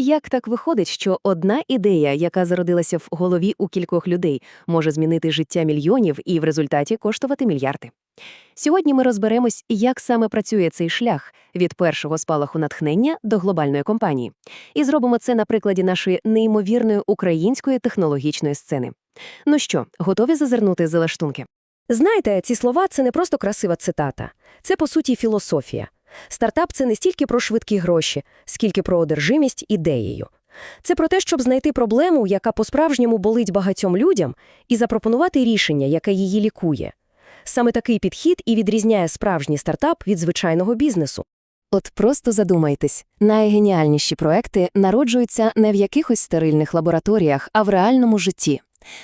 Як так виходить, що одна ідея, яка зародилася в голові у кількох людей, може змінити життя мільйонів і в результаті коштувати мільярди? Сьогодні ми розберемось, як саме працює цей шлях від першого спалаху натхнення до глобальної компанії. І зробимо це на прикладі нашої неймовірної української технологічної сцени. Ну що, готові зазирнути за лаштунки? Знаєте, ці слова це не просто красива цитата, це по суті філософія. Стартап це не стільки про швидкі гроші, скільки про одержимість ідеєю. Це про те, щоб знайти проблему, яка по-справжньому болить багатьом людям, і запропонувати рішення, яке її лікує. Саме такий підхід і відрізняє справжній стартап від звичайного бізнесу. От просто задумайтесь, найгеніальніші проекти народжуються не в якихось стерильних лабораторіях, а в реальному житті.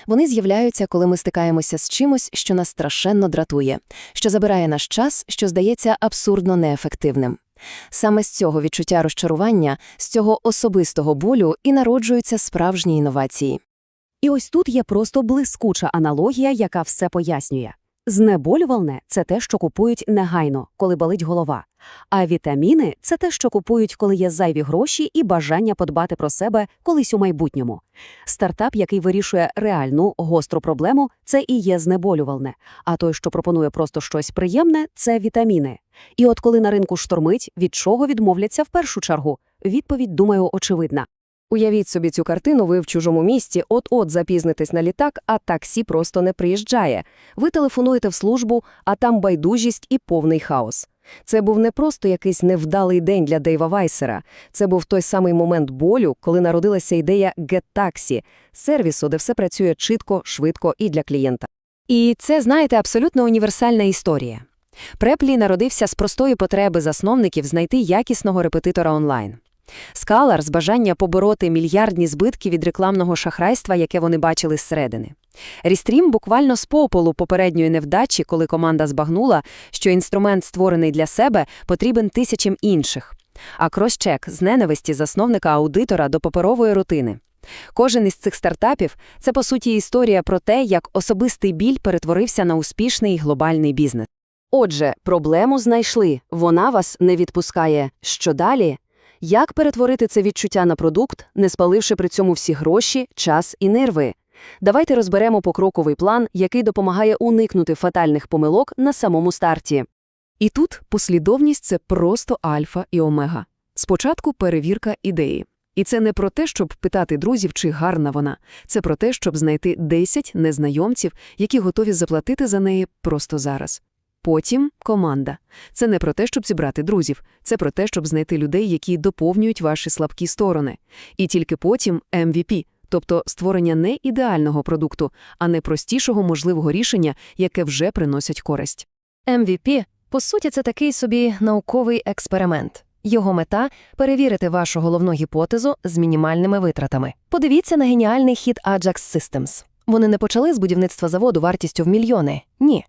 Вони з'являються, коли ми стикаємося з чимось, що нас страшенно дратує, що забирає наш час, що здається абсурдно неефективним. Саме з цього відчуття розчарування, з цього особистого болю і народжуються справжні інновації. І ось тут є просто блискуча аналогія, яка все пояснює. Знеболювальне – це те, що купують негайно, коли болить голова. А вітаміни – це те, що купують, коли є зайві гроші і бажання подбати про себе колись у майбутньому. Стартап, який вирішує реальну, гостру проблему – це і є знеболювальне. А той, що пропонує просто щось приємне – це вітаміни. І от коли на ринку штормить, від чого відмовляться в першу чергу? Відповідь, думаю, очевидна. Уявіть собі цю картину, ви в чужому місті, от-от запізнитесь на літак, а таксі просто не приїжджає. Ви телефонуєте в службу, а там байдужість і повний хаос. Це був не просто якийсь невдалий день для Дейва Вайсера. Це був той самий момент болю, коли народилася ідея GetTaxi – сервісу, де все працює чітко, швидко і для клієнта. І це, знаєте, абсолютно універсальна історія. Преплі народився з простої потреби засновників знайти якісного репетитора онлайн. Скалар з бажання побороти мільярдні збитки від рекламного шахрайства, яке вони бачили зсередини. Рістрім буквально з попелу попередньої невдачі, коли команда збагнула, що інструмент, створений для себе, потрібен тисячам інших. А кросчек з ненависті засновника аудитора до паперової рутини. Кожен із цих стартапів це, по суті, історія про те, як особистий біль перетворився на успішний глобальний бізнес. Отже, проблему знайшли, вона вас не відпускає. Що далі? Як перетворити це відчуття на продукт, не спаливши при цьому всі гроші, час і нерви? Давайте розберемо покроковий план, який допомагає уникнути фатальних помилок на самому старті. І тут послідовність це просто альфа і омега. Спочатку перевірка ідеї. І це не про те, щоб питати друзів, чи гарна вона. Це про те, щоб знайти 10 незнайомців, які готові заплатити за неї просто зараз. Потім команда. Це не про те, щоб зібрати друзів, це про те, щоб знайти людей, які доповнюють ваші слабкі сторони. І тільки потім MVP, тобто створення не ідеального продукту, а найпростішого можливого рішення, яке вже приносять користь. MVP, по суті, це такий собі науковий експеримент. Його мета перевірити вашу головну гіпотезу з мінімальними витратами. Подивіться на геніальний хід Ajax Systems. Вони не почали з будівництва заводу вартістю в мільйони. Ні.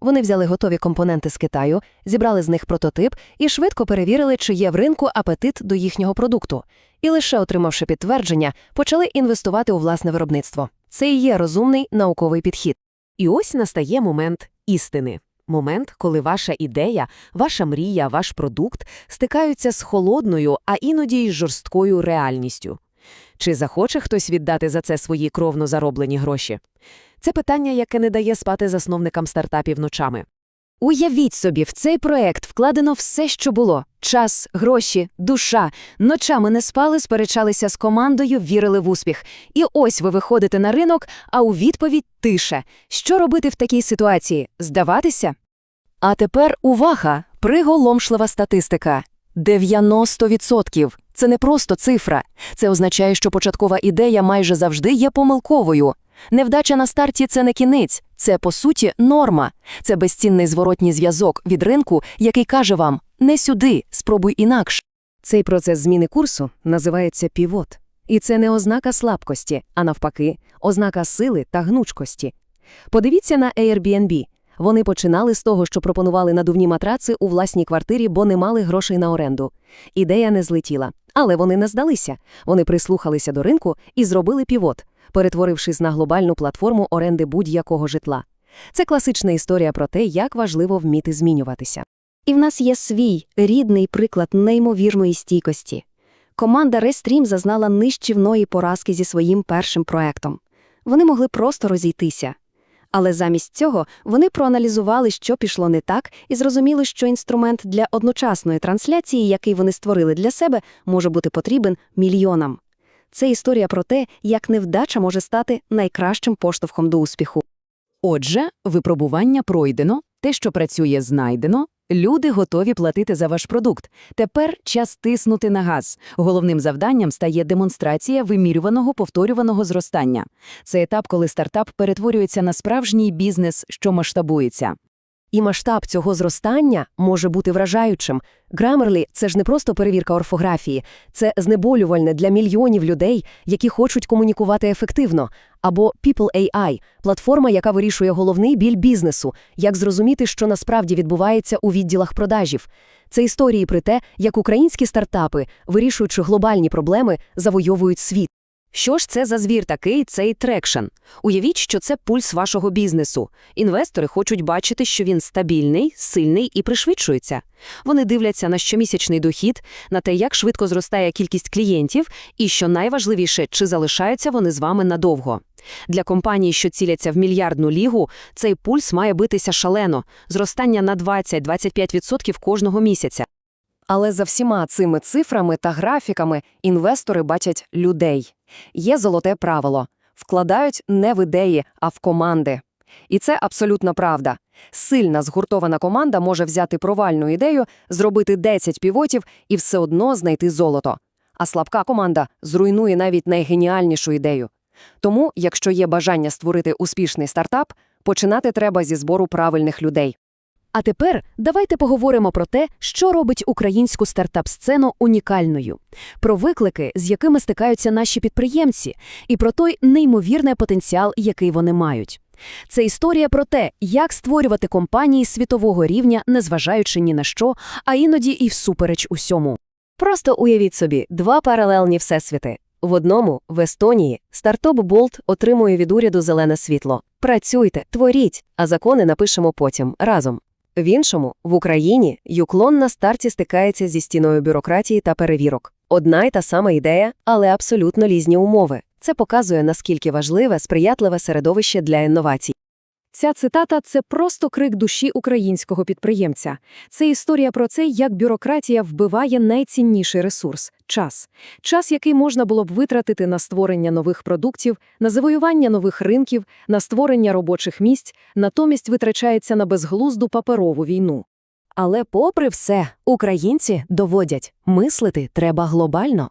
Вони взяли готові компоненти з Китаю, зібрали з них прототип і швидко перевірили, чи є в ринку апетит до їхнього продукту. І лише отримавши підтвердження, почали інвестувати у власне виробництво. Це і є розумний науковий підхід. І ось настає момент істини. Момент, коли ваша ідея, ваша мрія, ваш продукт стикаються з холодною, а іноді й жорсткою реальністю. Чи захоче хтось віддати за це свої кровно зароблені гроші? Це питання, яке не дає спати засновникам стартапів ночами. Уявіть собі, в цей проект вкладено все, що було: час, гроші, душа. Ночами не спали, сперечалися з командою, вірили в успіх. І ось ви виходите на ринок, а у відповідь тише. Що робити в такій ситуації? Здаватися? А тепер увага! Приголомшлива статистика. 90%. Це не просто цифра. Це означає, що початкова ідея майже завжди є помилковою. Невдача на старті це не кінець, це, по суті, норма. Це безцінний зворотній зв'язок від ринку, який каже вам не сюди, спробуй інакше. Цей процес зміни курсу називається півот. І це не ознака слабкості, а навпаки, ознака сили та гнучкості. Подивіться на Airbnb. Вони починали з того, що пропонували надувні матраци у власній квартирі, бо не мали грошей на оренду. Ідея не злетіла. Але вони не здалися. Вони прислухалися до ринку і зробили півот, перетворившись на глобальну платформу оренди будь-якого житла. Це класична історія про те, як важливо вміти змінюватися. І в нас є свій рідний приклад неймовірної стійкості. Команда Рестрім зазнала нищівної поразки зі своїм першим проектом. Вони могли просто розійтися. Але замість цього вони проаналізували, що пішло не так, і зрозуміли, що інструмент для одночасної трансляції, який вони створили для себе, може бути потрібен мільйонам. Це історія про те, як невдача може стати найкращим поштовхом до успіху. Отже, випробування пройдено, те, що працює, знайдено, люди готові платити за ваш продукт. Тепер час тиснути на газ. Головним завданням стає демонстрація вимірюваного повторюваного зростання. Це етап, коли стартап перетворюється на справжній бізнес, що масштабується. І масштаб цього зростання може бути вражаючим. Grammarly – це ж не просто перевірка орфографії, це знеболювальне для мільйонів людей, які хочуть комунікувати ефективно. Або People AI – платформа, яка вирішує головний біль бізнесу, як зрозуміти, що насправді відбувається у відділах продажів. Це історії про те, як українські стартапи, вирішуючи глобальні проблеми, завойовують світ. Що ж це за звір такий, цей трекшн? Уявіть, що це пульс вашого бізнесу. Інвестори хочуть бачити, що він стабільний, сильний і пришвидшується. Вони дивляться на щомісячний дохід, на те, як швидко зростає кількість клієнтів, і, що найважливіше, чи залишаються вони з вами надовго. Для компаній, що ціляться в мільярдну лігу, цей пульс має битися шалено – зростання на 20-25% кожного місяця. Але за всіма цими цифрами та графіками інвестори бачать людей. Є золоте правило – вкладають не в ідеї, а в команди. І це абсолютна правда. Сильна згуртована команда може взяти провальну ідею, зробити 10 півотів і все одно знайти золото. А слабка команда зруйнує навіть найгеніальнішу ідею. Тому, якщо є бажання створити успішний стартап, починати треба зі збору правильних людей. А тепер давайте поговоримо про те, що робить українську стартап-сцену унікальною, про виклики, з якими стикаються наші підприємці, і про той неймовірний потенціал, який вони мають. Це історія про те, як створювати компанії світового рівня, незважаючи ні на що, а іноді і всупереч усьому. Просто уявіть собі два паралельні всесвіти. В одному, в Естонії, стартап Болт отримує від уряду зелене світло. Працюйте, творіть, а закони напишемо потім, разом. В іншому, в Україні, Юклон на старті стикається зі стіною бюрократії та перевірок. Одна й та сама ідея, але абсолютно різні умови. Це показує, наскільки важливе, сприятливе середовище для інновацій. Ця цитата – це просто крик душі українського підприємця. Це історія про це, як бюрократія вбиває найцінніший ресурс – час. Час, який можна було б витратити на створення нових продуктів, на завоювання нових ринків, на створення робочих місць, натомість витрачається на безглузду паперову війну. Але попри все, українці доводять, мислити треба глобально.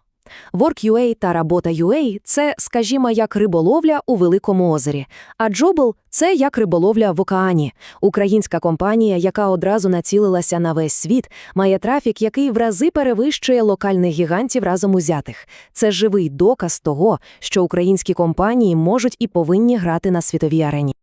Work.ua та Работа.ua – це, скажімо, як риболовля у Великому озері, а Джобл – це як риболовля в океані. Українська компанія, яка одразу націлилася на весь світ, має трафік, який в рази перевищує локальних гігантів разом узятих. Це живий доказ того, що українські компанії можуть і повинні грати на світовій арені.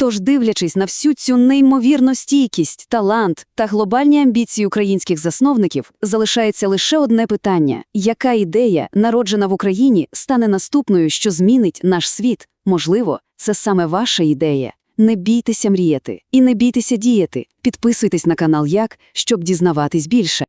Тож, дивлячись на всю цю неймовірну стійкість, талант та глобальні амбіції українських засновників, залишається лише одне питання: яка ідея, народжена в Україні, стане наступною, що змінить наш світ? Можливо, це саме ваша ідея. Не бійтеся мріяти і не бійтеся діяти. Підписуйтесь на канал Як, щоб дізнаватись більше.